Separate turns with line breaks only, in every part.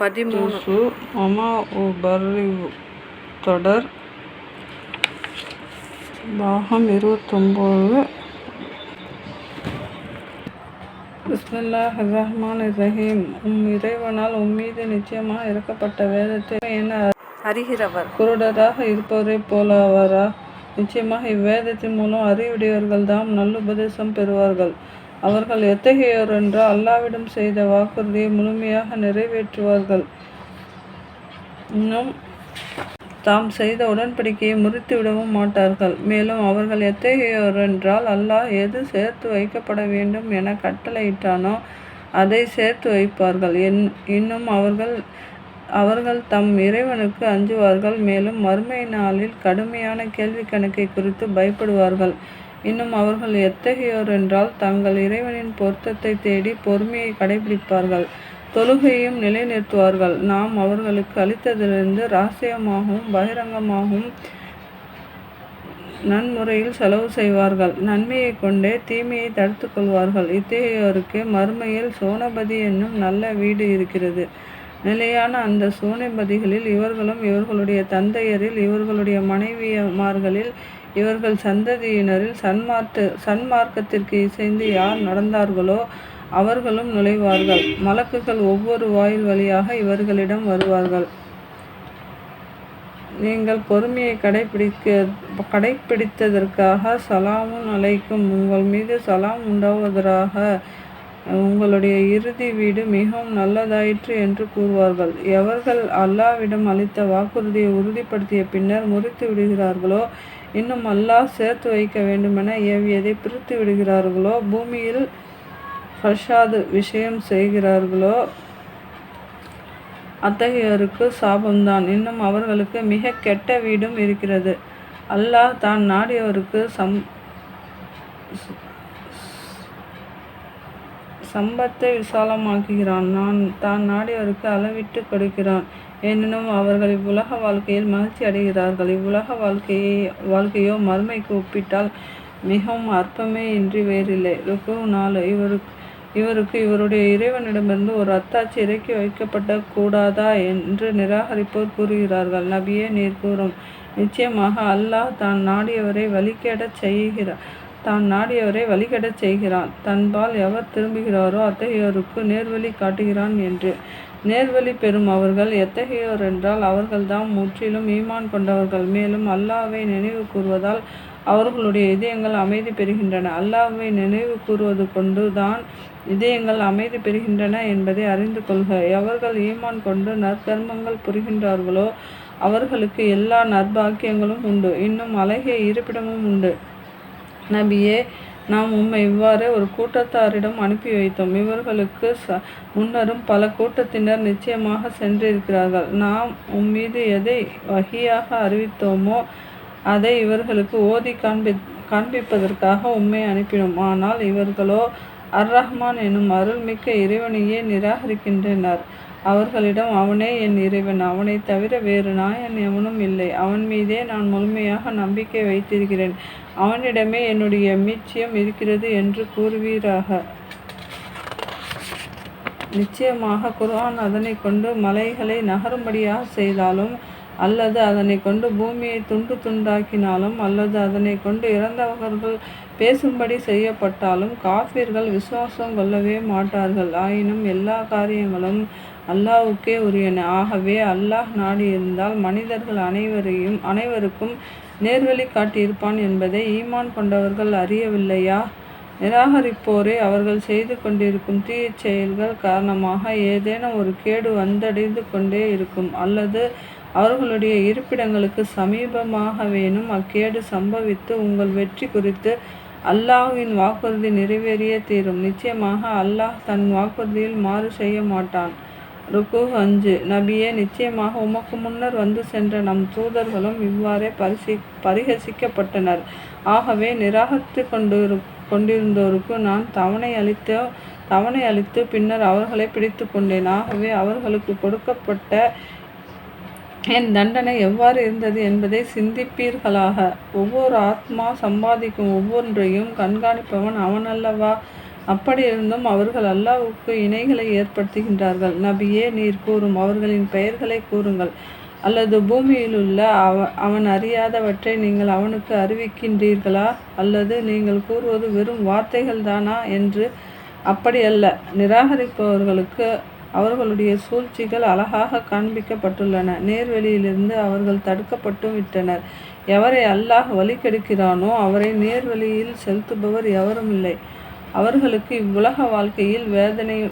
பதிமூணு.
உபர்ரிவு தொடர். பாகம் இருபத்தொம்போது. பிஸ்மில்லாஹ் ரஹ்மான் ரஹீம். உம் இறைவனால் உம்மீது நிச்சயமாக இறக்கப்பட்ட வேதத்தை என
அறிகிறவர்.
குருடராக இருப்பவரைப் போலவரா? நிச்சயமாக இவ்வேதத்தின் மூலம் அறிவுடையவர்கள் தாம் நல்லுபதேசம் பெறுவார்கள். அவர்கள் எத்தகையோர் என்றால் அல்லாவிடம் செய்த வாக்குறுதியை முழுமையாக நிறைவேற்றுவார்கள். இன்னும் தாம் செய்த உடன்படிக்கையை முறித்து விடவும் மாட்டார்கள். மேலும் அவர்கள் எத்தகையோர் என்றால் அல்லாஹ் எது சேர்த்து வைக்கப்பட வேண்டும் என கட்டளையிட்டானோ அதை சேர்த்து வைப்பார்கள். என் இன்னும் அவர்கள் அவர்கள் தம் இறைவனுக்கு அஞ்சுவார்கள். மேலும் மறுமை நாளில் கடுமையான கேள்வி கணக்கை குறித்து பயப்படுவார்கள். இன்னும் அவர்கள் எத்தகையோர் என்றால் தங்கள் இறைவனின் பொருத்தத்தை தேடி பொறுமையை கடைபிடிப்பார்கள். தொழுகையும் நிலைநிறுத்துவார்கள். நாம் அவர்களுக்கு அளித்ததிலிருந்து ரகசியமாகவும் பகிரங்கமாகவும் நன்முறையில் செலவு செய்வார்கள். நன்மையை கொண்டே தீமையை தடுத்து கொள்வார்கள். இத்தகையோருக்கு மறுமையில் சோனபதி என்னும் நல்ல வீடு இருக்கிறது. நிலையான அந்த சோனபதிகளில் இவர்களும் இவர்களுடைய தந்தையரில் இவர்களுடைய மனைவியமார்களில் இவர்கள் சந்ததியினரில் சன்மார்க்க சன்மார்க்கத்திற்கு இசைந்து யார் நடந்தார்களோ அவர்களும் நுழைவார்கள். மலக்குகள் ஒவ்வொரு வாயில் வழியாக இவர்களிடம் வருவார்கள். நீங்கள் பொறுமையை கடைபிடிக்க கடைபிடித்ததற்காக சலாமும் அழைக்கும் உங்கள் மீது சலாம் உண்டாவதாக உங்களுடைய இறுதி வீடு மிகவும் நல்லதாயிற்று என்று கூறுவார்கள். எவர்கள் அல்லாவிடம் அளித்த வாக்குறுதியை உறுதிப்படுத்திய பின்னர் முறித்து விடுகிறார்களோ இன்னும் அல்லாஹ் சேர்த்து வைக்க வேண்டுமென ஏவியதை பிரித்து விடுகிறார்களோ? பூமியில் ஃபஷாது விஷயம் செய்கிறார்களோ? அத்தகையோருக்கு சாபம்தான். இன்னும் அவர்களுக்கு மிக கெட்ட வீடும் இருக்கிறது. அல்லாஹ் தான் நாடியவருக்கு சம் சம்பத்தை விசாலமாக்குகிறான். நான் தான் நாடியவருக்கு அளவிட்டு கொடுக்கிறான். எனினும் அவர்கள் இவ்வுலக வாழ்க்கையில் மகிழ்ச்சி அடைகிறார்கள். இவ்வுலக வாழ்க்கையை வாழ்க்கையோ மறுமைக்கு ஒப்பிட்டால் மிகவும் அற்பமே இன்றி வேறில்லை. ருக்கு நாலு. இவருக்கு இவருக்கு இவருடைய இறைவனிடமிருந்து ஒரு அத்தாட்சி இறக்கி வைக்கப்பட்ட கூடாதா என்று நிராகரிப்போர் கூறுகிறார்கள். நபியே நீர் கூறும். நிச்சயமாக அல்லாஹ் தான் நாடியவரை வழிகேடச் செய்கிறார். தான் நாடியவரை வழிகடச் செய்கிறான். தன்பால் எவர் திரும்புகிறாரோ அத்தகையோருக்கு நேர்வழி காட்டுகிறான் என்று. நேர்வழி பெறும் அவர்கள் எத்தகையோர் என்றால் அவர்கள்தான் முற்றிலும் ஈமான் கொண்டவர்கள். மேலும் அல்லாவை நினைவு கூறுவதால் அவர்களுடைய இதயங்கள் அமைதி பெறுகின்றன. அல்லாவை நினைவு கூறுவது கொண்டு தான் இதயங்கள் அமைதி பெறுகின்றன என்பதை அறிந்து கொள்க. எவர்கள் ஈமான் கொண்டு நற்கர்மங்கள் புரிகின்றார்களோ அவர்களுக்கு எல்லா நற்பாக்கியங்களும் உண்டு. இன்னும் அழகிய இருப்பிடமும் உண்டு. நபியே நாம் உம்மை இவ்வாறு ஒரு கூட்டத்தாரிடம் அனுப்பி வைத்தோம். இவர்களுக்கு ச முன்னரும் பல கூட்டத்தினர் நிச்சயமாக சென்றிருக்கிறார்கள். நாம் உம்மீது எதை வகியாக அறிவித்தோமோ அதை இவர்களுக்கு ஓதி காண்பி காண்பிப்பதற்காக உண்மை அனுப்பினோம். ஆனால் இவர்களோ அர் ரஹ்மான் எனும் அருள்மிக்க இறைவனையே நிராகரிக்கின்றனர். அவர்களிடம் அவனே என் இறைவன் அவனை தவிர வேறு நாயன் எவனும் இல்லை. அவன் மீதே நான் முழுமையாக நம்பிக்கை வைத்திருக்கிறேன். அவனிடமே என்னுடைய மீட்சியம் இருக்கிறது என்று கூறுவீராக. நிச்சயமாக குர்ஆன் அதனை கொண்டு மலைகளை நகரும்படியாக செய்தாலும் அல்லது அதனை கொண்டு பூமியை துண்டு துண்டாக்கினாலும் அல்லது அதனை கொண்டு இறந்தவர்கள் பேசும்படி செய்யப்பட்டாலும் காஃபிர்கள் விசுவாசம் கொள்ளவே மாட்டார்கள். ஆயினும் எல்லா காரியங்களும் அல்லாஹ்வுக்கே உரியன. ஆகவே அல்லாஹ் நாடியிருந்தால் மனிதர்கள் அனைவரையும் அனைவருக்கும் நேர்வழி காட்டியிருப்பான் என்பதை ஈமான் கொண்டவர்கள் அறியவில்லையா? நிராகரிப்போரே அவர்கள் செய்து கொண்டிருக்கும் தீய செயல்கள் காரணமாக ஏதேனும் ஒரு கேடு வந்தடைந்து கொண்டே இருக்கும். அல்லது அவர்களுடைய இருப்பிடங்களுக்கு சமீபமாகவேனும் அக்கேடு சம்பவித்து உங்கள் வெற்றி குறித்து அல்லாஹ்வின் வாக்குறுதி நிறைவேறிய தீரும். நிச்சயமாக அல்லாஹ் தன் வாக்குறுதியில் மாறு செய்ய மாட்டான். ருக்கு அஞ்சு. நபியே நிச்சயமாக உமக்கு முன்னர் வந்து சென்ற நம் தூதர்களும் இவ்வாறே பரிசி பரிகசிக்கப்பட்டனர். ஆகவே நிராகரித்து கொண்டு கொண்டிருந்தோருக்கு நான் தவணை அளித்த தவணை அளித்து பின்னர் அவர்களை பிடித்து கொண்டேன். ஆகவே அவர்களுக்கு கொடுக்கப்பட்ட என் தண்டனை எவ்வாறு இருந்தது என்பதை சிந்திப்பீர்களாக. ஒவ்வொரு ஆத்மா சம்பாதிக்கும் ஒவ்வொன்றையும் கண்காணிப்பவன் அவனல்லவா? அப்படியிருந்தும் அவர்கள் அல்லாவுக்கு இணைகளை ஏற்படுத்துகின்றார்கள். நபியே நீர் கூறும் அவர்களின் பெயர்களை கூறுங்கள். அல்லது பூமியிலுள்ள அவ அவன் அறியாதவற்றை நீங்கள் அவனுக்கு அறிவிக்கின்றீர்களா? அல்லது நீங்கள் கூறுவது வெறும் வார்த்தைகள்தானா என்று? அப்படியல்ல நிராகரிப்பவர்களுக்கு அவர்களுடைய சூழ்ச்சிகள் அழகாக காண்பிக்கப்பட்டுள்ளன. நேர்வழியிலிருந்து அவர்கள் தடுக்கப்பட்டு விட்டனர். எவரை அல்லாஹ் வழி கெடுக்கிறானோ அவரை நேர்வழியில் செலுத்துபவர் எவரும் இல்லை. அவர்களுக்கு இவ்வுலக வாழ்க்கையில் வேதனை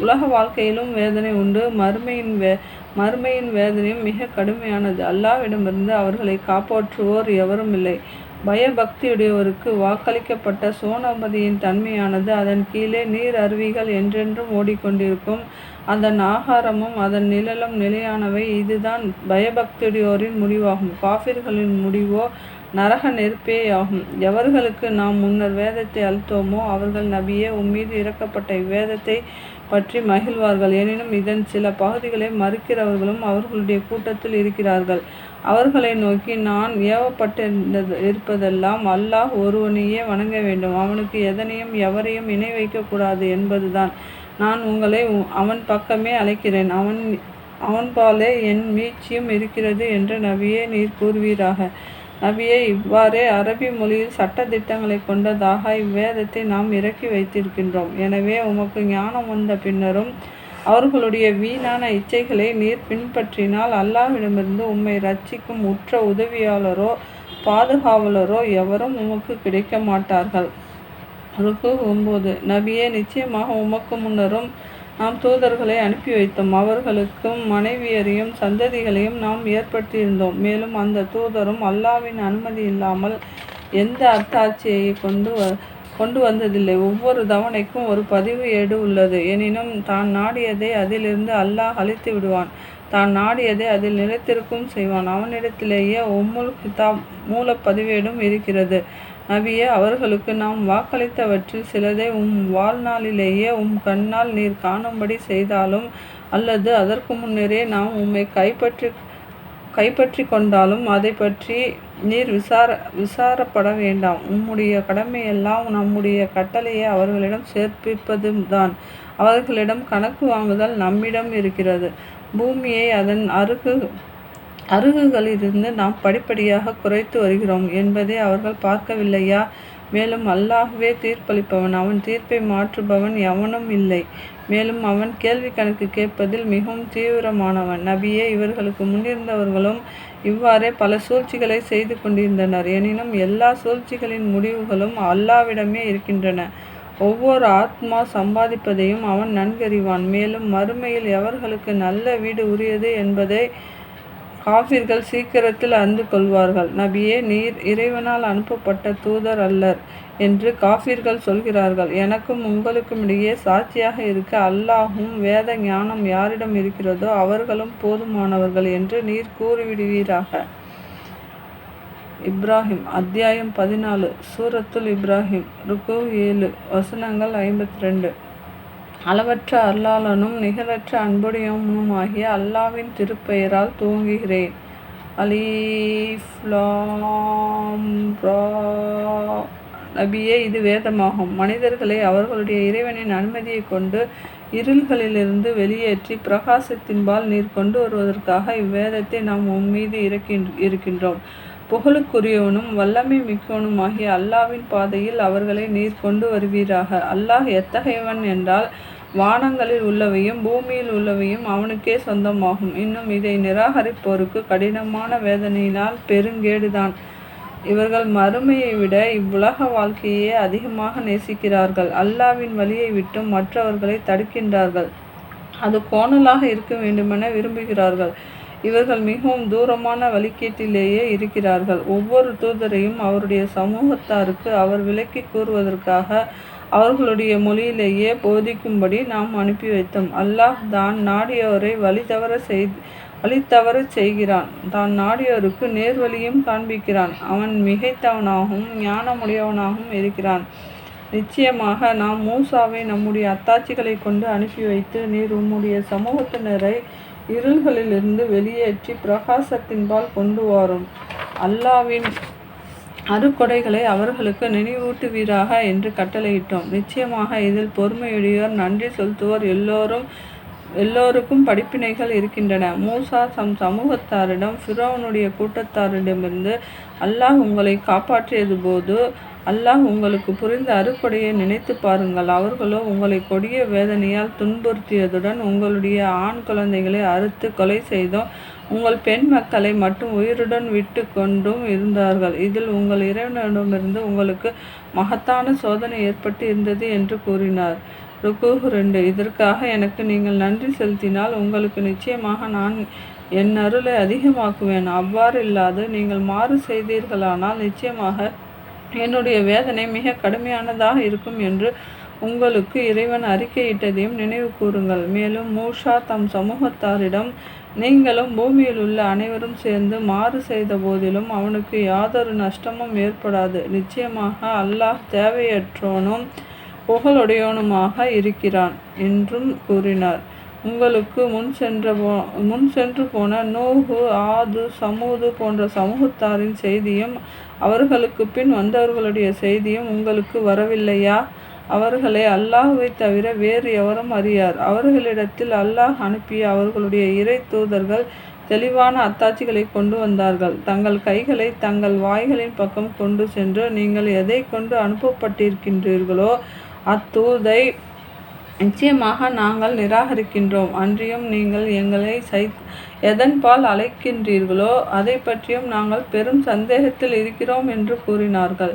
உலக வாழ்க்கையிலும் வேதனை உண்டு. மறுமையின் வே மறுமையின் வேதனையும் மிக கடுமையானது. அல்லாவிடமிருந்து அவர்களை காப்பாற்றுவோர் எவரும் இல்லை. பயபக்தியுடையவருக்கு வாக்களிக்கப்பட்ட சோனபதியின் தன்மையானது அதன் கீழே நீர் அருவிகள் என்றென்றும் ஓடிக்கொண்டிருக்கும். அதன் ஆகாரமும் அதன் நிழலும் நிலையானவை. இதுதான் பயபக்தியுடையோரின் முடிவாகும். காஃபிர்களின் முடிவோ நரக நெருப்பேயாகும் எவர்களுக்கு நாம் முன்னர் வேதத்தை அளித்தோமோ அவர்கள் நபியே உம்மீது இறக்கப்பட்ட இவ்வேதத்தை பற்றி மகிழ்வார்கள். எனினும் இதன் சில பகுதிகளை மறுக்கிறவர்களும் அவர்களுடைய கூட்டத்தில் இருக்கிறார்கள். அவர்களை நோக்கி நான் ஏவப்பட்டிருந்தது இருப்பதெல்லாம் அல்லாஹ் ஒருவனையே வணங்க வேண்டும். அவனுக்கு எதனையும் எவரையும் இணை வைக்கக்கூடாது என்பதுதான். நான் உங்களை உ- அவன் பக்கமே அழைக்கிறேன். அவன் அவன்பாலே என் மீட்சியும் இருக்கிறது என்று நபியே நீர் கூறுவீராக. நபியை இவ்வாறே அரபி மொழியில் சட்ட திட்டங்களை கொண்டதாக இவ்வேதத்தை நாம் இறக்கி வைத்திருக்கின்றோம். எனவே உமக்கு ஞானம் வந்த பின்னரும் அவர்களுடைய வீணான இச்சைகளை நீர் பின்பற்றினால் அல்லாவிடமிருந்து உம்மை ரட்சிக்கும் உற்ற உதவியாளரோ பாதுகாவலரோ எவரும் உமக்கு கிடைக்க மாட்டார்கள் ருக்கு ஒன்பது. நபியே நிச்சயமாக உமக்கு முன்னரும் நாம் தூதர்களை அனுப்பி வைத்தோம். அவர்களுக்கும் மனைவியரையும் சந்ததிகளையும் நாம் ஏற்படுத்தியிருந்தோம். மேலும் அந்த தூதரும் அல்லாவின் அனுமதி இல்லாமல் எந்த அர்த்தாட்சியை கொண்டு வ கொண்டு வந்ததில்லை. ஒவ்வொரு தவணைக்கும் ஒரு பதிவு ஏடு உள்ளது. எனினும் தான் நாடியதை அதிலிருந்து அல்லாஹ் அழித்து விடுவான். தான் நாடியதை அதில் நிலைத்திருக்கும் செய்வான். அவனிடத்திலேயே உம்முல் கிதாப் மூலப்பதிவேடும் இருக்கிறது. நபியே அவர்களுக்கு நாம் வாக்களித்தவற்றில் சிலதை உம் வாழ்நாளிலேயே உம் கண்ணால் நீர் காணும்படி செய்தாலும் அல்லது அதற்கு முன்னரே நாம் உம்மை கைப்பற்றி கைப்பற்றி கொண்டாலும் அதை பற்றி நீர் விசார விசாரப்பட வேண்டாம். உம்முடைய கடமையெல்லாம் நம்முடைய கட்டளையை அவர்களிடம் சேர்ப்பிப்பதும் தான் அவர்களிடம் கணக்கு வாங்குதல் நம்மிடம் இருக்கிறது. பூமியை அதன் அருகு அருகுகளிலிருந்து நாம் படிப்படியாக குறைத்து வருகிறோம் என்பதை அவர்கள் பார்க்கவில்லையா? மேலும் அல்லாஹ்வே தீர்ப்பளிப்பவன் அவன் தீர்ப்பை மாற்றுபவன் எவனும் இல்லை. மேலும் அவன் கேள்வி கணக்கு கேட்பதில் மிகவும் தீவிரமானவன். நபியே இவர்களுக்கு முன்னிருந்தவர்களும் இவ்வாறே பல சூழ்ச்சிகளை செய்து கொண்டிருந்தனர். எனினும் எல்லா சூழ்ச்சிகளின் முடிவுகளும் அல்லாவிடமே இருக்கின்றன. ஒவ்வொரு ஆத்மா சம்பாதிப்பதையும் அவன் நன்கறிவான். மேலும் மறுமையில் எவர்களுக்கு நல்ல வீடு உரியது என்பதை காஃபிர்கள் சீக்கிரத்தில் அறிந்து கொள்வார்கள். நபியே நீர் இறைவனால் அனுப்பப்பட்ட தூதர் அல்லர் என்று காஃபிர்கள் சொல்கிறார்கள். எனக்கும் உங்களுக்கும் இடையே சாட்சியாக இருக்க அல்லாஹும் வேத ஞானம் யாரிடம் இருக்கிறதோ அவர்களும் போதுமானவர்கள் என்று நீர் கூறிவிடுவீராக. இப்ராஹிம் அத்தியாயம் பதினாலு. சூரத்துல் இப்ராஹிம் ருக்கு ஏழு வசனங்கள் ஐம்பத்தி ரெண்டு. அளவற்ற அருளாளனும் நிகரற்ற அன்புடையவனுமாகிய அல்லாவின் திருப்பெயரால் துவங்குகிறேன். அலீஃப் நபியே இது வேதமாகும். மனிதர்களை அவர்களுடைய இறைவனின் அனுமதியை கொண்டு இருள்களிலிருந்து வெளியேற்றி பிரகாசத்தின்பால் நீர் கொண்டு வருவதற்காக இவ்வேதத்தை நாம் உம்மீது இறக்கின் இருக்கின்றோம். புகழுக்குரியவனும் வல்லமை மிக்கவனுமாகிய அல்லாவின் பாதையில் அவர்களை நீர் கொண்டு வருவீராக. அல்லாஹ் எத்தகையவன் என்றால் வானங்களில் உள்ளவையும் பூமியில் உள்ளவையும் அவனுக்கே சொந்தமாகும். இன்னும் இதை நிராகரிப்போருக்கு கடினமான வேதனையினால் பெருங்கேடுதான். இவர்கள் மறுமையை விட இவ்வுலக வாழ்க்கையே அதிகமாக நேசிக்கிறார்கள். அல்லாவின் வழியை விட்டும் மற்றவர்களை தடுக்கின்றார்கள். அது கோணலாக இருக்க வேண்டுமென விரும்புகிறார்கள். இவர்கள் மிகவும் தூரமான வழிகேட்டிலேயே இருக்கிறார்கள். ஒவ்வொரு தூதரையும் அவருடைய சமூகத்தாருக்கு அவர் விலக்கி கூறுவதற்காக அவர்களுடைய மொழியிலேயே போதிக்கும்படி நாம் அனுப்பி வைத்தோம். அல்லாஹ் தான் நாடியோரை வழி தவற செய் வழி செய்கிறான். தான் நாடியோருக்கு நேர்வழியும் காண்பிக்கிறான். அவன் மிகைத்தவனாகவும் ஞானமுடையவனாகவும் இருக்கிறான். நிச்சயமாக நாம் மூசாவை நம்முடைய அத்தாட்சிகளை கொண்டு அனுப்பி வைத்து நீர் உம்முடைய சமூகத்தினரை இருள்களிலிருந்து வெளியேற்றி பிரகாசத்தின்பால் கொண்டு வரும். அல்லாவின் அருக்கொடைகளை அவர்களுக்கு நினைவூட்டுவீராக என்று கட்டளையிட்டோம். நிச்சயமாக இதில் பொறுமையுடையோர் நன்றி செலுத்துவோர் எல்லோரும் எல்லோருக்கும் படிப்பினைகள் இருக்கின்றன. மூசா தம் சமூகத்தாரிடம் ஃபிரோனுடைய கூட்டத்தாரிடமிருந்து அல்லாஹ் உங்களை காப்பாற்றியது போது அல்லாஹ் உங்களுக்கு புரிந்த அறுப்படையை நினைத்து பாருங்கள். அவர்களோ உங்களை கொடிய வேதனையால் துன்புறுத்தியதுடன் உங்களுடைய ஆண் குழந்தைகளை அறுத்து கொலை செய்தோம் உங்கள் பெண் மக்களை மட்டும் உயிருடன் விட்டு கொண்டும் இருந்தார்கள். இதில் உங்கள் இறைவனிடமிருந்து உங்களுக்கு மகத்தான சோதனை ஏற்பட்டு இருந்தது என்று கூறினார். ருக்கு ரெண்டு. இதற்காக எனக்கு நீங்கள் நன்றி செலுத்தினால் உங்களுக்கு நிச்சயமாக நான் என் அருளை அதிகமாக்குவேன். அவ்வாறு இல்லாது நீங்கள் மாறு செய்தீர்களானால் நிச்சயமாக என்னுடைய வேதனை மிக கடுமையானதாக இருக்கும் என்று உங்களுக்கு இறைவன் அறிக்கையிட்டதையும் நினைவு கூறுங்கள். மேலும் மூஷா தம் சமூகத்தாரிடம் நீங்களும் பூமியில் உள்ள அனைவரும் சேர்ந்து மாறு செய்த போதிலும் அவனுக்கு யாதொரு நஷ்டமும் ஏற்படாது. நிச்சயமாக அல்லாஹ் தேவையற்றோனும் புகழுடையவனுமாக இருக்கிறான் என்றும் கூறினார். உங்களுக்கு முன் சென்ற போ முன் சென்று போன நோகு ஆது சமூது போன்ற சமூகத்தாரின் செய்தியும் அவர்களுக்கு பின் வந்தவர்களுடைய செய்தியும் உங்களுக்கு வரவில்லையா? அவர்களை அல்லாஹுவை தவிர வேறு எவரும் அறியார். அவர்களிடத்தில் அல்லாஹ் அனுப்பிய அவர்களுடைய இறை தூதர்கள் தெளிவான அத்தாட்சிகளை கொண்டு வந்தார்கள். தங்கள் கைகளை தங்கள் வாய்களின் பக்கம் கொண்டு சென்று நீங்கள் எதை கொண்டு அனுப்பப்பட்டிருக்கின்றீர்களோ அத்தூதை நிச்சயமாக நாங்கள் நிராகரிக்கின்றோம். அன்றியும் நீங்கள் எங்களை சை எதன்பால் அழைக்கின்றீர்களோ அதை பற்றியும் நாங்கள் பெரும் சந்தேகத்தில் இருக்கிறோம் என்று கூறினார்கள்.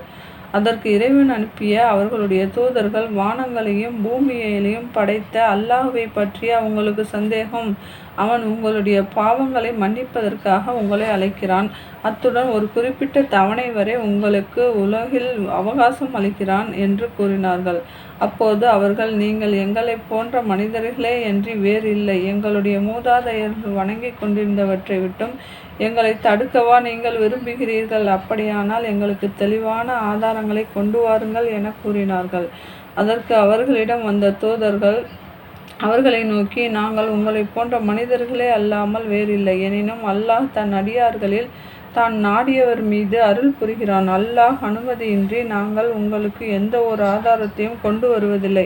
அதற்கு இறைவன் அனுப்பிய அவர்களுடைய தூதர்கள் வானங்களையும் பூமியையும் படைத்த அல்லாஹுவை பற்றி அவங்களுக்கு சந்தேகம். அவன் உங்களுடைய பாவங்களை மன்னிப்பதற்காக உங்களை அழைக்கிறான். அத்துடன் ஒரு குறிப்பிட்ட தவணை வரை உங்களுக்கு உலகில் அவகாசம் அளிக்கிறான் என்று கூறினார்கள். அப்போது அவர்கள் நீங்கள் எங்களைப் போன்ற மனிதர்களே என்று வேறு இல்லை. எங்களுடைய மூதாதையர்கள் வணங்கி கொண்டிருந்தவற்றை விட்டும் எங்களை தடுக்கவா நீங்கள் விரும்புகிறீர்கள்? அப்படியானால் எங்களுக்கு தெளிவான ஆதாரங்களை கொண்டு வாருங்கள் என கூறினார்கள். அதற்கு அவர்களிடம் வந்த தூதர்கள் அவர்களை நோக்கி நாங்கள் உங்களைப் போன்ற மனிதர்களே அல்லாமல் வேறில்லை. எனினும் அல்லாஹ் தன் அடியார்களில் தான் நாடியவர் மீது அருள் புரிகிறான். அல்லாஹ் அனுமதியின்றி நாங்கள் உங்களுக்கு எந்த ஒரு ஆதாரத்தையும் கொண்டு வருவதில்லை.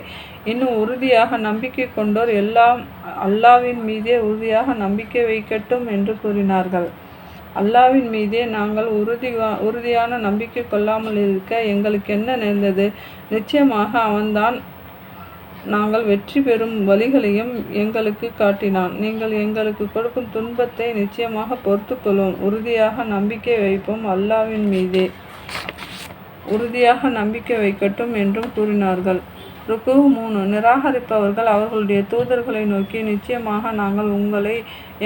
இன்னும் உறுதியாக நம்பிக்கை கொண்டோர் எல்லாம் அல்லாவின் மீதே உறுதியாக நம்பிக்கை வைக்கட்டும் என்று கூறினார்கள். அல்லாவின் மீதே நாங்கள் உறுதி உறுதியான நம்பிக்கை கொள்ளாமல் இருக்க எங்களுக்கு என்ன நேர்ந்தது? நிச்சயமாக அவன்தான் நாங்கள் வெற்றி பெறும் வழிகளையும் எங்களுக்கு காட்டினான். நீங்கள் எங்களுக்கு கொடுக்கும் துன்பத்தை நிச்சயமாக பொறுத்துக்கொள்வோம் உறுதியாக நம்பிக்கை வைப்போம் அல்லாவின் மீதே. உறுதியாக நம்பிக்கை வைக்கட்டும் என்றும் கூறினார்கள். ருக்கு மூணு. நிராகரிப்பவர்கள் அவர்களுடைய தூதர்களை நோக்கி நிச்சயமாக நாங்கள் உங்களை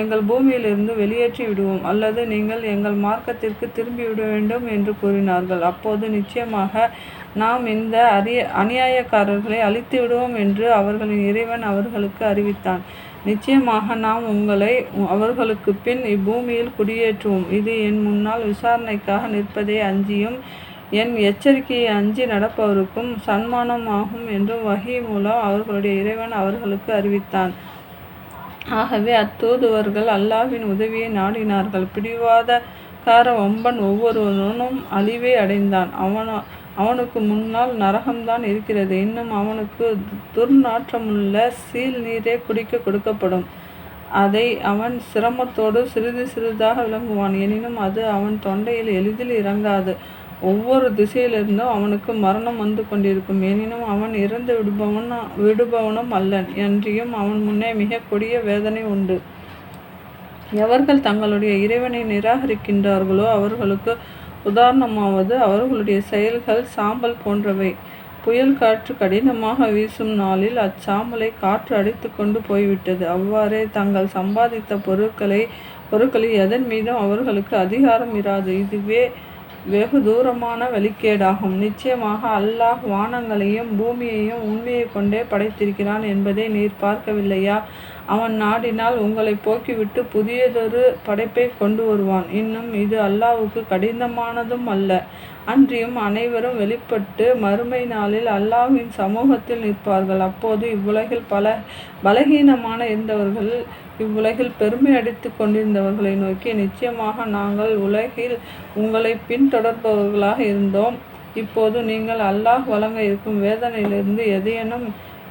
எங்கள் பூமியிலிருந்து வெளியேற்றி விடுவோம். அல்லது நீங்கள் எங்கள் மார்க்கத்திற்கு திரும்பிவிட வேண்டும் என்று கூறினார்கள். அப்போது நிச்சயமாக நாம் இந்த அரிய அநியாயக்காரர்களை அழித்து விடுவோம் என்று அவர்களின் இறைவன் அவர்களுக்கு அறிவித்தான். நிச்சயமாக நாம் உங்களை அவர்களுக்கு பின் இப்பூமியில் குடியேற்றுவோம். இது என் முன்னால் விசாரணைக்காக நிற்பதை அஞ்சியும் என் எச்சரிக்கையை அஞ்சி நடப்பவருக்கும் சன்மானமாகும் என்றும் வகை மூலம் அவர்களுடைய இறைவன் அவர்களுக்கு அறிவித்தான். ஆகவே அத்தூதுவர்கள் அல்லாவின் உதவியை நாடினார்கள். பிடிவாதக்கார வம்பன் ஒவ்வொருவனும் அழிவை அடைந்தான். அவன அவனுக்கு முன்னால் நரகம்தான் இருக்கிறது. இன்னும் அவனுக்கு துர்நாற்றமுள்ள சீல் நீரே குடிக்க கொடுக்கப்படும். அதை அவன் சிரமத்தோடு சிறிது சிறிதாக விளங்குவான். எனினும் அது அவன் தொண்டையில் எளிதில் இறங்காது. ஒவ்வொரு திசையிலிருந்தும் அவனுக்கு மரணம் வந்து கொண்டிருக்கும். எனினும் அவன் இறந்து விடுபவன் விடுபவனும் அல்லன். என்றியும் அவன் முன்னே மிக கொடிய வேதனை உண்டு. எவர்கள் தங்களுடைய இறைவனை நிராகரிக்கின்றார்களோ அவர்களுக்கு உதாரணமாவது அவர்களுடைய செயல்கள் சாம்பல் போன்றவை. புயல் காற்று கடினமாக வீசும் நாளில் அச்சாம்பலை காற்று அடித்து கொண்டு போய்விட்டது. அவ்வாறே தங்கள் சம்பாதித்த பொருட்களை பொருட்களில் எதன் மீதும் அவர்களுக்கு அதிகாரம் இராது. இதுவே வெகு தூரமான வெளிக்கேடாகும் நிச்சயமாக அல்லாஹ் வானங்களையும் பூமியையும் உண்மையை கொண்டே படைத்திருக்கிறான் என்பதை நீர் பார்க்கவில்லையா? அவன் நாடினால் உங்களை போக்கிவிட்டு புதியதொரு படைப்பை கொண்டு வருவான். இன்னும் இது அல்லாவுக்கு கடினமானதும் அல்ல. அன்றியும் அனைவரும் வெளிப்பட்டு மறுமை நாளில் அல்லாஹ்வின் சமூகத்தில் நிற்பார்கள். அப்போது இவ்வுலகில் பல பலகீனமான இருந்தவர்கள் இவ்வுலகில் பெருமை அடித்து கொண்டிருந்தவர்களை நோக்கி நிச்சயமாக நாங்கள் உலகில் உங்களை பின்தொடர்பவர்களாக இருந்தோம். இப்போது நீங்கள் அல்லாஹ் வழங்க இருக்கும் வேதனையிலிருந்து எதையேனும்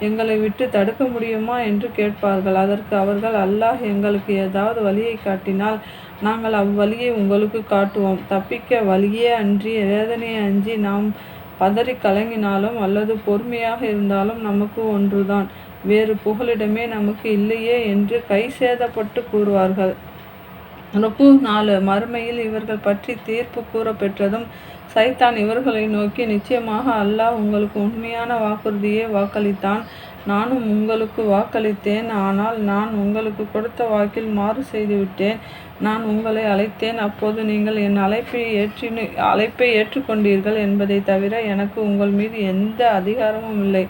எங்களை விட்டு தடுக்க முடியுமா என்று கேட்பார்கள். அதற்கு அவர்கள் அல்லாஹ் எங்களுக்கு ஏதாவது வழியை காட்டினால் நாங்கள் அவ்வழியை உங்களுக்கு காட்டுவோம். தப்பிக்க வழியே அன்றி வேதனையை அஞ்சி நாம் பதறி கலங்கினாலும் அல்லது பொறுமையாக இருந்தாலும் நமக்கு ஒன்றுதான். வேறு புகலிடமே நமக்கு இல்லையே என்று கை சேதப்பட்டு கூறுவார்கள். ருக்கு நாலு மறுமையில் இவர்கள் பற்றி தீர்ப்பு கூறப்பெற்றதும் சைத்தான் இவர்களை நோக்கி நிச்சயமாக அல்லாஹ் உங்களுக்கு உண்மையான வாக்குறுதியை வாக்களித்தான். நானும் உங்களுக்கு வாக்களித்தேன் ஆனால் நான் உங்களுக்கு கொடுத்த வாக்கில் மாறு செய்துவிட்டேன். நான் உங்களை அழைத்தேன். அப்போது நீங்கள் என் அழைப்பை ஏற்றினு அழைப்பை ஏற்றுக்கொண்டீர்கள் என்பதை தவிர எனக்கு உங்கள் மீது எந்த அதிகாரமும் இல்லை.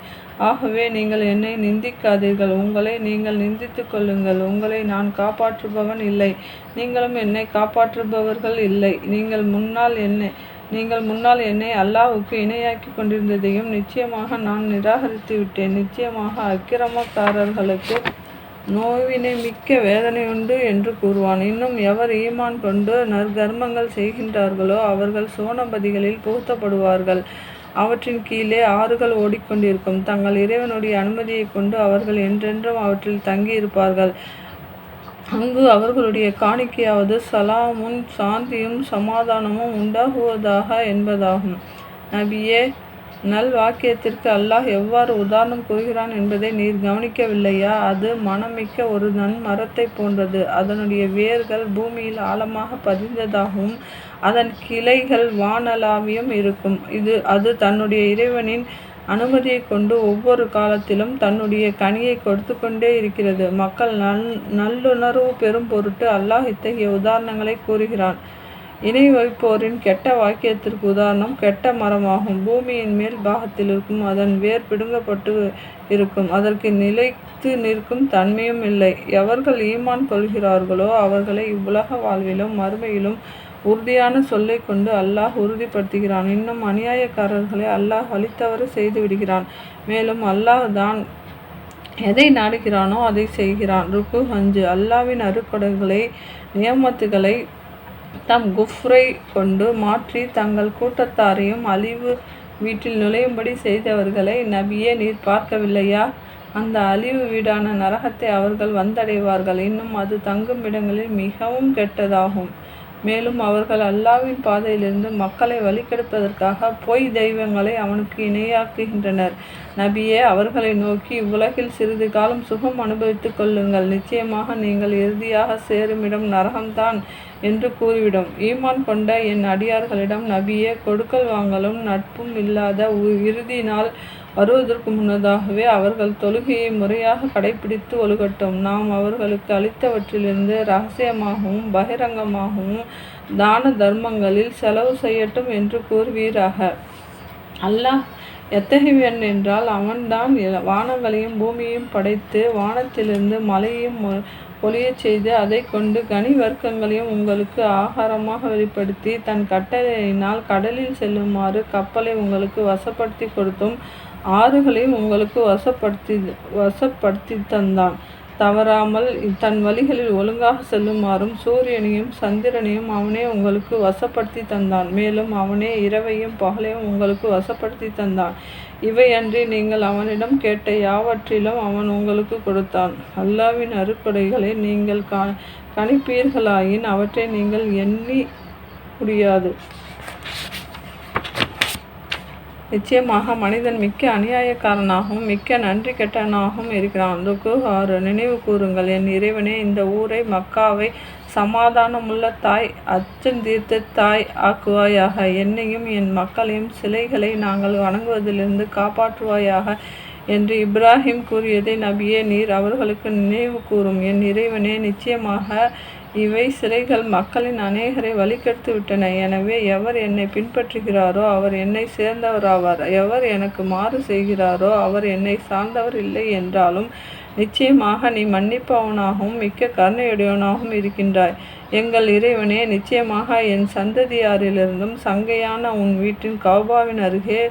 ஆகவே நீங்கள் என்னை நிந்திக்காதீர்கள். உங்களை நீங்கள் நிந்தித்து கொள்ளுங்கள். உங்களை நான் காப்பாற்றுபவன் இல்லை. நீங்களும் என்னை காப்பாற்றுபவர்கள் இல்லை. நீங்கள் முன்னால் என்னை நீங்கள் முன்னால் என்னை அல்லாஹுக்கு இணையாக்கி கொண்டிருந்ததையும் நிச்சயமாக நான் நிராகரித்து விட்டேன் நிச்சயமாக அக்கிரமக்காரர்களுக்கு நோவினை மிக்க வேதனையுண்டு என்று கூறுவான். இன்னும் எவர் ஈமான் கொண்டு நற்கர்மங்கள் செய்கின்றார்களோ அவர்கள் சோனபதிகளில் புகுத்தப்படுவார்கள். அவற்றின் கீழே ஆறுகள் ஓடிக்கொண்டிருக்கும். தங்கள் இறைவனுடைய அனுமதியை கொண்டு அவர்கள் என்றென்றும் அவற்றில் தங்கியிருப்பார்கள். அங்கு அவர்களுடைய காணிக்கையாவது சலாமும் சாந்தியும் சமாதானமும் உண்டாகுவதாக என்பதாகும். நபியே நல் வாக்கியத்திற்கு அல்லாஹ் எவ்வாறு உதாரணம் கூறுகிறான் என்பதை நீர் கவனிக்கவில்லையா? அது மனமிக்க ஒரு நன்மரத்தை போன்றது. அதனுடைய வேர்கள் பூமியில் ஆழமாக பதிந்ததாகவும் அதன் கிளைகள் வானலாவியும் இருக்கும். இது அது தன்னுடைய இறைவனின் அனுமதியை கொண்டு ஒவ்வொரு காலத்திலும் தன்னுடைய கனியை கொடுத்து கொண்டே இருக்கிறது. மக்கள் நல் நல்லுணர்வு பெறும் பொருட்டு அல்லாஹ் இத்தகைய உதாரணங்களை கூறுகிறான். இணை வைப்போரின் கெட்ட வாக்கியத்திற்கு உதாரணம் கெட்ட மரமாகும். பூமியின் மேல் பாகத்தில் இருக்கும் அதன் வேர் பிடுங்கப்பட்டு இருக்கும். அதற்கு நிலைத்து நிற்கும் தன்மையும் இல்லை. எவர்கள் ஈமான் கொள்கிறார்களோ அவர்களை இவ்வுலக வாழ்விலும் மறுமையிலும் உறுதியான சொல்லை கொண்டு அல்லாஹ் உறுதிப்படுத்துகிறான். இன்னும் அநியாயக்காரர்களை அல்லாஹ் வழித்தவறு செய்து விடுகிறான். மேலும் அல்லாஹ் தான் எதை நாடுகிறானோ அதை செய்கிறான். ருக்கு அஞ்சு அல்லாவின் அருக்கொடைகளை நியமத்துகளை தம் குஃப்ரை கொண்டு மாற்றி தங்கள் கூட்டத்தாரையும் அழிவு வீட்டில் நுழையும்படி செய்தவர்களை நபியே நீர் பார்க்கவில்லையா? அந்த அழிவு வீடான நரகத்தை அவர்கள் வந்தடைவார்கள். இன்னும் அது தங்கும் இடங்களில் மிகவும் கெட்டதாகும். மேலும் அவர்கள் அல்லாவின் பாதையிலிருந்து மக்களை வழிகெடுப்பதற்காக பொய் தெய்வங்களை அவனுக்கு இணையாக்குகின்றனர். நபியே அவர்களை நோக்கி இவ்வுலகில் சிறிது காலம் சுகம் அனுபவித்துக் கொள்ளுங்கள். நிச்சயமாக நீங்கள் இறுதியாக சேருமிடம் நரகம்தான் என்று கூறிவிடும். ஈமான் கொண்ட என் அடியார்களிடம் நபியே கொடுக்கல் வாங்கலும் நட்பும் இல்லாத இறுதி நாள் வருவதற்கு முன்னதாகவே அவர்கள் தொழுகையை முறையாக கடைபிடித்து ஒழுகட்டும். நாம் அவர்களுக்கு அளித்தவற்றிலிருந்து ரகசியமாகவும் பகிரங்கமாகவும் தான தர்மங்களில் செலவு செய்யட்டும் என்று கூறுவீராக. அல்லாஹ் எத்தகையவன் என்றால் அவன்தான் வானங்களையும் பூமியையும் படைத்து வானத்திலிருந்து மலையையும் பொழியச் செய்து அதை கொண்டு கனி வர்க்கங்களையும் உங்களுக்கு ஆகாரமாக வெளிப்படுத்தி தன் கட்டளையினால் கடலில் செல்லுமாறு கப்பலை உங்களுக்கு வசப்படுத்தி கொடுத்தும் ஆறுகளையும் உங்களுக்கு வசப்படுத்தி வசப்படுத்தி தந்தான். தவறாமல் தன் வழிகளில் ஒழுங்காக செல்லுமாறும் சூரியனையும் சந்திரனையும் அவனே உங்களுக்கு வசப்படுத்தி தந்தான். மேலும் அவனே இரவையும் பகலையும் உங்களுக்கு வசப்படுத்தி தந்தான். இவையன்றி நீங்கள் அவனிடம் கேட்ட யாவற்றிலும் அவன் உங்களுக்கு கொடுத்தான். அல்லாவின் அறுக்குடைகளை நீங்கள் கணிப்பீர்களாயின் அவற்றை நீங்கள் எண்ணி முடியாது. நிச்சயமாக மனிதன் மிக்க அநியாயக்காரனாகவும் மிக்க நன்றி கெட்டனாகவும் இருக்கிறான். ருக்கு ஆறு நினைவு கூறுங்கள். என் இறைவனே இந்த ஊரை மக்காவை சமாதானமுள்ள தாய் அச்சந்தீர்த்த தாய் ஆக்குவாயாக. என்னையும் என் மக்களையும் சிலைகளை நாங்கள் வணங்குவதிலிருந்து காப்பாற்றுவாயாக என்று இப்ராஹிம் கூறியதை நபியே நீர் அவர்களுக்கு நினைவு கூறும். என் இறைவனே நிச்சயமாக இவை சிலைகள் மக்களின் அநேகரை வழிகெடுத்து விட்டன. எனவே எவர் என்னை பின்பற்றுகிறாரோ அவர் என்னை சேர்ந்தவராவார். எவர் எனக்கு மாறு செய்கிறாரோ அவர் என்னை சார்ந்தவர் இல்லை என்றாலும் நிச்சயமாக நீ மன்னிப்பவனாகவும் மிக்க கருணையுடையவனாகவும் இருக்கின்றாய். எங்கள் இறைவனே நிச்சயமாக என் சந்ததியாரிலிருந்தும் சங்கையான உன் வீட்டின் கௌபாவின் அருகே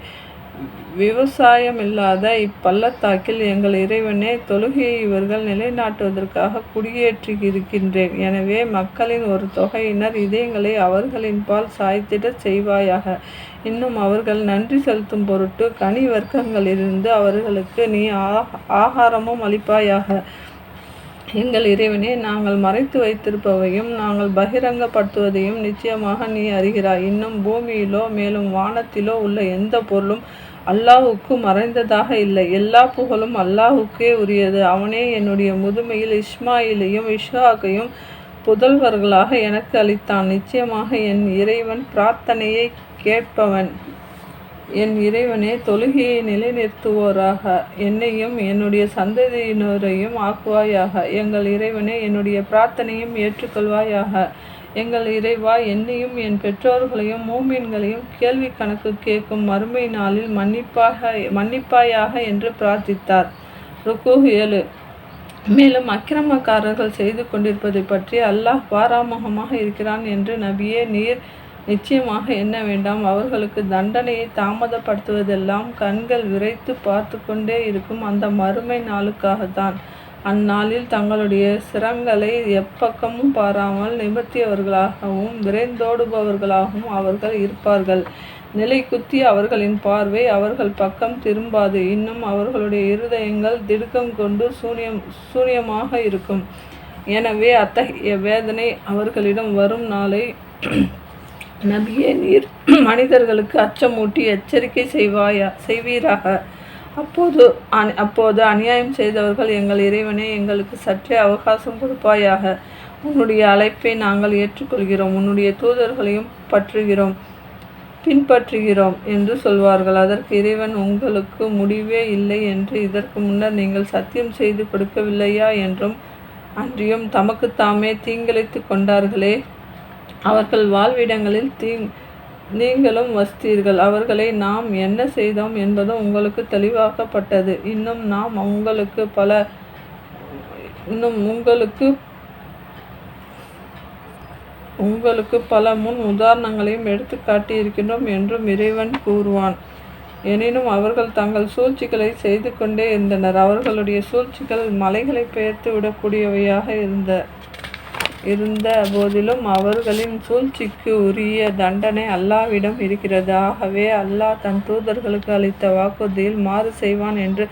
விவசாயமில்லாத இப்பள்ளத்தாக்கில் எங்கள் இறைவனே தொழுகையை இவர்கள் நிலைநாட்டுவதற்காக குடியேற்றியிருக்கின்றேன். எனவே மக்களின் ஒரு தொகையினர் இதயங்களை அவர்களின் பால் சாய்த்திட செய்வாயாக. இன்னும் அவர்கள் நன்றி செலுத்தும் பொருட்டு கனி வர்க்கங்களிலிருந்து அவர்களுக்கு நீ ஆகாரமும் அளிப்பாயாக. எங்கள் இறைவனே நாங்கள் மறைத்து வைத்திருப்பவையும் நாங்கள் பகிரங்கப்படுத்துவதையும் நிச்சயமாக நீ அறிகிறாய். இன்னும் பூமியிலோ மேலும் வானத்திலோ உள்ள எந்த பொருளும் அல்லாஹுக்கு மறைந்ததாக இல்லை. எல்லா புகழும் அல்லாஹுக்கே உரியது. அவனே என்னுடைய முதுமையில் இஸ்மாயிலையும் இஷாக்கையும் புதல்வர்களாக எனக்கு அளித்தான். நிச்சயமாக என் இறைவன் பிரார்த்தனையை கேட்பவன். என் இறைவனே தொழுகையை நிலைநிறுத்துவோராக என்னையும் என்னுடைய சந்ததியினரையும் ஆக்குவாயாக. எங்கள் இறைவனே என்னுடைய பிரார்த்தனையும் ஏற்றுக்கொள்வாயாக. எங்கள் இறைவா என்னையும் என் பெற்றோர்களையும் மூமீன்களையும் கேள்வி கணக்கு கேட்கும் மறுமை நாளில் மன்னிப்பாயாக என்று பிரார்த்தித்தார். ருக்கு ஏழு. மேலும் அக்கிரமக்காரர்கள் செய்து கொண்டிருப்பதை பற்றி அல்லாஹ் பாராமுகமாக இருக்கிறான் என்று நபியே நீர் நிச்சயமாக என்ன வேண்டாம். அவர்களுக்கு தண்டனையை தாமதப்படுத்துவதெல்லாம் கண்கள் விரைத்து பார்த்து கொண்டே இருக்கும் அந்த மறுமை நாளுக்காகத்தான். அந்நாளில் தங்களுடைய சிரங்களை எப்பக்கமும் பாராமல் நிமிர்த்தியவர்களாகவும் விரைந்தோடுபவர்களாகவும் அவர்கள் இருப்பார்கள். நிலைகுத்திய அவர்களின் பார்வை அவர்கள் பக்கம் திரும்பாது. இன்னும் அவர்களுடைய இருதயங்கள் திடுக்கம் கொண்டு சூனியம் சூனியமாக இருக்கும். எனவே அத்தகைய வேதனை அவர்களிடம் வரும் நாளை நபியே நீர் மனிதர்களுக்கு அச்சமூட்டி எச்சரிக்கை செய்வாயா செய்வீராக. அப்போது அந் அப்போது அநியாயம் செய்தவர்கள் எங்கள் இறைவனே எங்களுக்கு சற்றே அவகாசம் கொடுப்பாயாக. உன்னுடைய அழைப்பை நாங்கள் ஏற்றுக்கொள்கிறோம். உன்னுடைய தூதர்களையும் பற்றுகிறோம் பின்பற்றுகிறோம் என்று சொல்வார்கள். அதற்கு இறைவன் உங்களுக்கு முடிவே இல்லை என்று இதற்கு முன்னர் நீங்கள் சத்தியம் செய்து கொடுக்கவில்லையா என்றும் அன்றியும் தமக்குத்தாமே தீங்கிழைத்துக் கொண்டார்களே அவர்கள் வாழ்விடங்களில் நீங்களும் வசித்தீர்கள். அவர்களை நாம் என்ன செய்தோம் என்பதும் உங்களுக்கு தெளிவாக்கப்பட்டது. இன்னும் நாம் உங்களுக்கு பல இன்னும் உங்களுக்கு உங்களுக்கு பல முன் உதாரணங்களையும் எடுத்து காட்டியிருக்கின்றோம் என்றும் இறைவன் கூறுவான். எனினும் அவர்கள் தங்கள் சூழ்ச்சிகளை செய்து கொண்டே இருந்தனர். அவர்களுடைய சூழ்ச்சிகள் மலைகளை பெயர்த்து விடக்கூடியவையாக இருந்த இருந்த போதிலும் அவர்களின் சூழ்ச்சிக்கு உரிய தண்டனை அல்லாஹ்விடம் இருக்கிறது. ஆகவே அல்லாஹ் தன் தூதர்களுக்கு அளித்த வாக்குறுதியில் மாறு செய்வான் என்று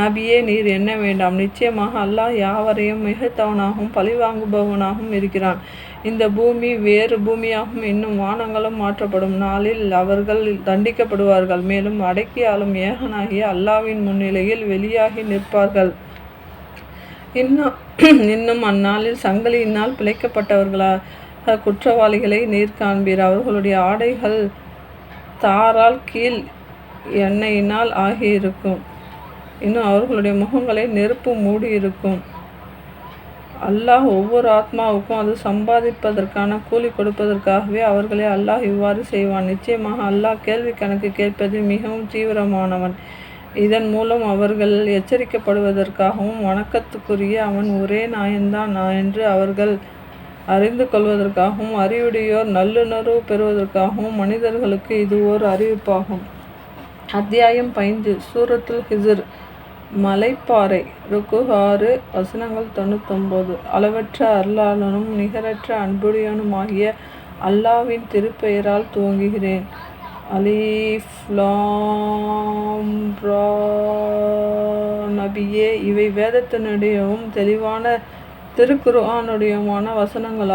நபியே நீர் எண்ண வேண்டாம். நிச்சயமாக அல்லாஹ் யாவரையும் மிகத்தவனாகவும் பழிவாங்குபவனாகவும் இருக்கிறான். இந்த பூமி வேறு பூமியாகவும் இன்னும் வானங்களும் மாற்றப்படும் நாளில் அவர்கள் தண்டிக்கப்படுவார்கள். மேலும் அடக்கி ஆளும் ஏகனாகிய அல்லாஹ்வின் முன்னிலையில் வெளியாகி நிற்பார்கள். இன்னும் இன்னும் அந்நாளில் சங்கிலியினால் பிணைக்கப்பட்டவர்களாக குற்றவாளிகளை நீர் காண்பீர். அவர்களுடைய ஆடைகள் தாரால் கீழ் எண்ணெயினால் ஆகியிருக்கும். இன்னும் அவர்களுடைய முகங்களை நெருப்பு மூடியிருக்கும். அல்லாஹ் ஒவ்வொரு ஆத்மாவுக்கும் அது சம்பாதிப்பதற்கான கூலி கொடுப்பதற்காகவே அவர்களை அல்லாஹ் இவ்வாறு செய்வான். நிச்சயமாக அல்லாஹ் கேள்வி கணக்கு கேட்பதில் மிகவும் தீவிரமானவன். இதன் மூலம் அவர்கள் எச்சரிக்கப்படுவதற்காகவும் வணக்கத்துக்குரிய அவன் ஒரே நாயன்தான் என்று அவர்கள் அறிந்து கொள்வதற்காகவும் அறிவுடையோர் நல்லுணர்வு பெறுவதற்காகவும் மனிதர்களுக்கு இது ஓர் அறிவிப்பாகும். அத்தியாயம் பைந்து சூரத்துல் ஹிஜ்ர் மலைப்பாறை ருக்கு ஆறு வசனங்கள் தொண்ணூத்தொன்பது அளவற்ற அருளாளனும் நிகரற்ற அன்புடையோனுமாகிய அல்லாஹ்வின் திருப்பெயரால் துவங்குகிறேன். அலீஃப் லாம் நபியே இவை வேதத்தினுடையவும் தெளிவான திருக்குர்ஆனுடையவுமான வசனங்களாகும்.